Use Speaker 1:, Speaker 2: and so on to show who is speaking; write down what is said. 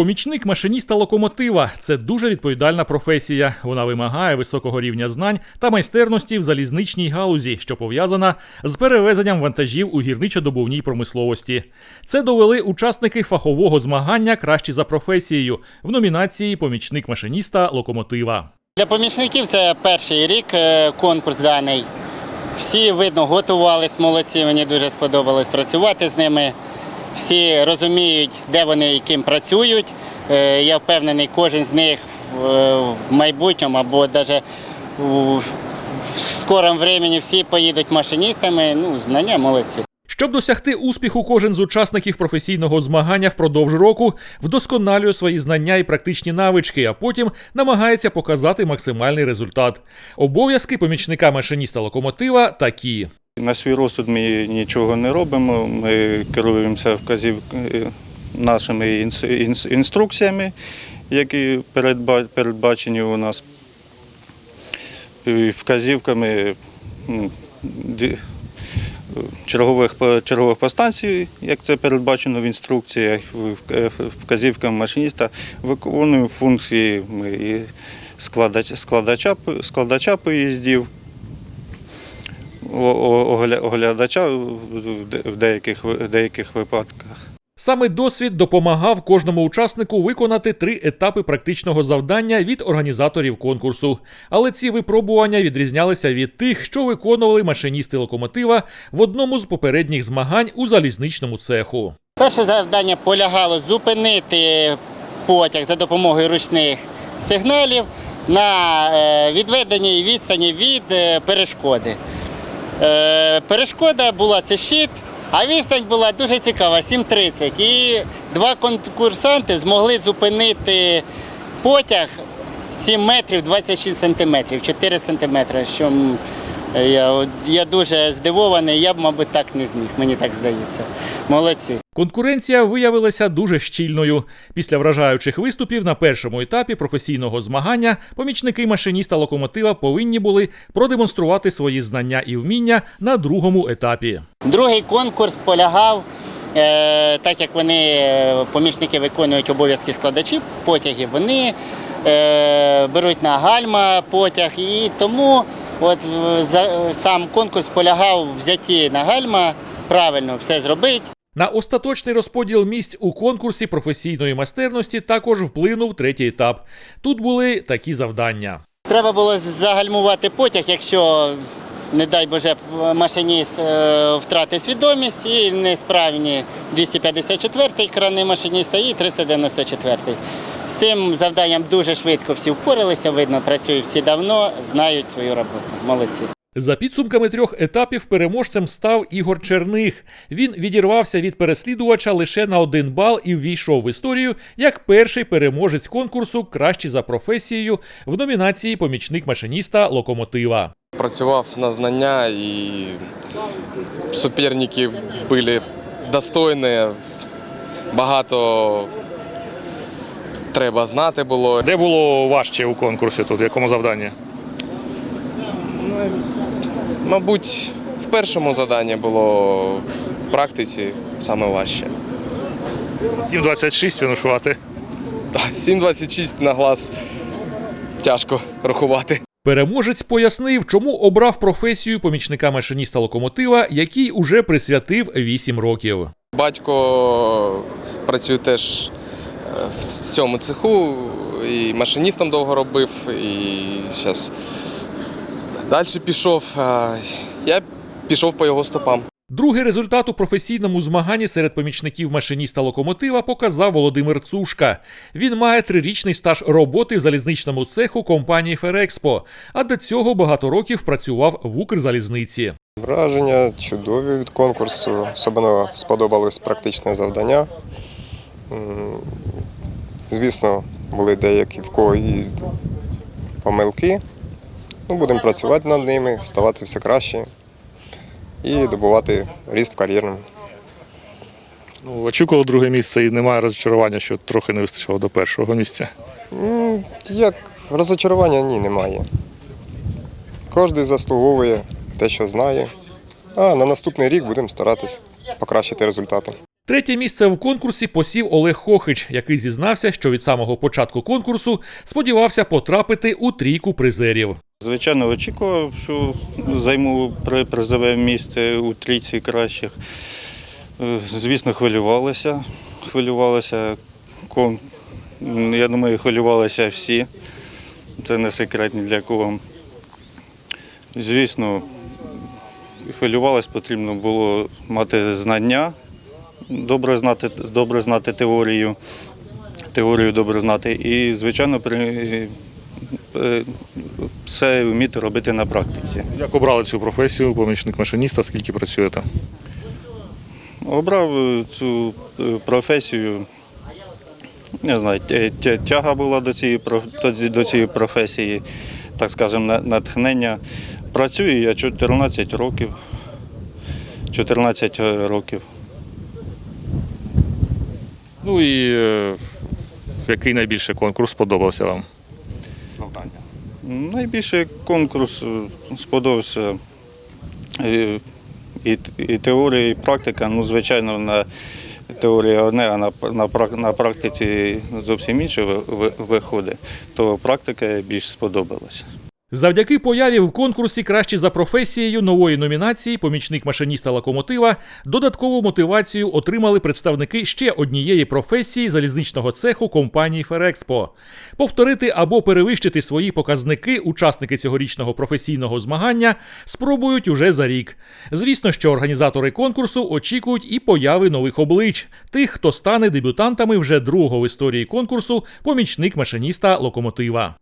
Speaker 1: Помічник машиніста локомотива це дуже відповідальна професія. Вона вимагає високого рівня знань та майстерності в залізничній галузі, що пов'язана з перевезенням вантажів у гірничо-добувній промисловості. Це довели учасники фахового змагання кращі за професією в номінації Помічник машиніста локомотива.
Speaker 2: Для помічників це перший рік е, конкурс даний. Всі, видно, готувались молодці. Мені дуже сподобалось працювати з ними. Всі розуміють, де вони і ким працюють. Е, Я впевнений, кожен з них в в майбутньому або навіть в скорому времені всі поїдуть машиністами. Ну, знання молодці.
Speaker 1: Щоб досягти успіху, кожен з учасників професійного змагання впродовж року вдосконалює свої знання і практичні навички, а потім намагається показати максимальний результат. Обов'язки помічника машиніста локомотива такі.
Speaker 3: На свій розсуд ми нічого не робимо. Ми керуємося вказів е, нашими інс- інс- інструкціями, які передбачені у нас вказівками чергових, чергових постанцій, як це передбачено в інструкціях, в- вказівками машиніста, виконуємо функції і складача, складача поїздів, оглядача в деяких, в деяких випадках.
Speaker 1: Саме досвід допомагав кожному учаснику виконати три етапи практичного завдання від організаторів конкурсу. Але ці випробування відрізнялися від тих, що виконували машиністи локомотива в одному з попередніх змагань у залізничному цеху.
Speaker 2: Перше завдання полягало зупинити потяг за допомогою ручних сигналів на е, відведеній відстані від е, перешкоди. Е, Перешкода була це щит, а відстань була дуже цікава 7.30. І два конкурсанти змогли зупинити потяг 7 метрів 26 сантиметрів, 4 сантиметри. Я, я дуже здивований, я б, мабуть, так не зміг, мені так здається. Молодці.
Speaker 1: Конкуренція виявилася дуже щільною. Після вражаючих виступів на першому етапі професійного змагання помічники машиніста локомотива повинні були продемонструвати свої знання і вміння на другому етапі.
Speaker 2: Другий конкурс полягав, е, так як вони, е, помічники виконують обов'язки складачів потягів, вони е, беруть на гальма потяг і тому от, е, сам конкурс полягав в взятті на гальма, правильно все зробити.
Speaker 1: На остаточний розподіл місць у конкурсі професійної майстерності також вплинув третій етап. Тут були такі завдання.
Speaker 2: Треба було загальмувати потяг, якщо, не дай Боже, машиніст е, втратив свідомість і несправні 254-й крани машиніста і 394-й. З цим завданням дуже швидко всі впоралися, видно, працюють всі давно, знають свою роботу. Молодці.
Speaker 1: За підсумками трьох етапів переможцем став Ігор Черних. Він відірвався від переслідувача лише на один бал і ввійшов в історію як перший переможець конкурсу Кращий за професією в номінації Помічник машиніста локомотива.
Speaker 4: працював на знання і суперники були достойні. Багато треба знати було.
Speaker 5: Де було важче у конкурсі тут, в якому завданні?
Speaker 4: Мабуть, в першому заданні було в практиці саме важче.
Speaker 5: 7.26 фінішувати.
Speaker 4: Та, 7.26 на глаз тяжко рахувати.
Speaker 1: Переможець пояснив, чому обрав професію помічника машиніста локомотива, який уже присвятив 8 років.
Speaker 4: Батько працює теж в цьому цеху, і машиністом довго робив, і зараз далі пішов. А Я пішов по його стопам.
Speaker 1: Другий результат у професійному змаганні серед помічників машиніста локомотива показав Володимир Цушка. Він має трирічний стаж роботи в залізничному цеху компанії Ферекспо, а до цього багато років працював в Укрзалізниці.
Speaker 6: Враження чудові від конкурсу. Особливо сподобалось практичне завдання. М, Звісно, були деякі в кого і помилки. Ну, будемо працювати над ними, ставати все краще і добувати ріст в кар'єрному.
Speaker 5: Ну, очікував друге місце і немає розчарування, що трохи не вистачило до першого місця.
Speaker 6: М, Як розочарування ні, немає. Кожен заслуговує те, що знає. А на наступний рік будемо старатись покращити результати.
Speaker 1: Третє місце в конкурсі посів Олег Хохич, який зізнався, що від самого початку конкурсу сподівався потрапити у трійку призерів.
Speaker 3: Звичайно, очікував, що займу при- призове місце у трійці кращих. Е, Звісно, хвилювалися. Хвилювалися. Я думаю, хвилювалися всі. Це не секрет ні для кого. Звісно, хвилювалися, потрібно було мати знання, добре знати, добре знати теорію, теорію добре знати і, звичайно, при, е, все вміти робити на практиці.
Speaker 5: Як обрали цю професію, помічник машиніста, скільки працюєте?
Speaker 3: Обрав е, цю е, професію. Не знаю, тя- тя- тяга була до цієї, до- цієї професії, так скажемо, на- натхнення. Працюю я 14 років. 14 років.
Speaker 5: Ну і е, який найбільше конкурс сподобався вам?
Speaker 3: Найбільше конкурс е, сподобався е, і, і теорія, і практика. Ну, звичайно, на теорія одне, а на, на, на практиці зовсім інше ви- ви- виходить. То практика більш сподобалася.
Speaker 1: Завдяки появі в конкурсі краще за професією нової номінації помічник машиніста локомотива додаткову мотивацію отримали представники ще однієї професії залізничного цеху компанії Ферекспо. Повторити або перевищити свої показники учасники цьогорічного професійного змагання спробують уже за рік. Звісно, що організатори конкурсу очікують і появи нових облич тих, хто стане дебютантами вже другого в історії конкурсу помічник машиніста локомотива.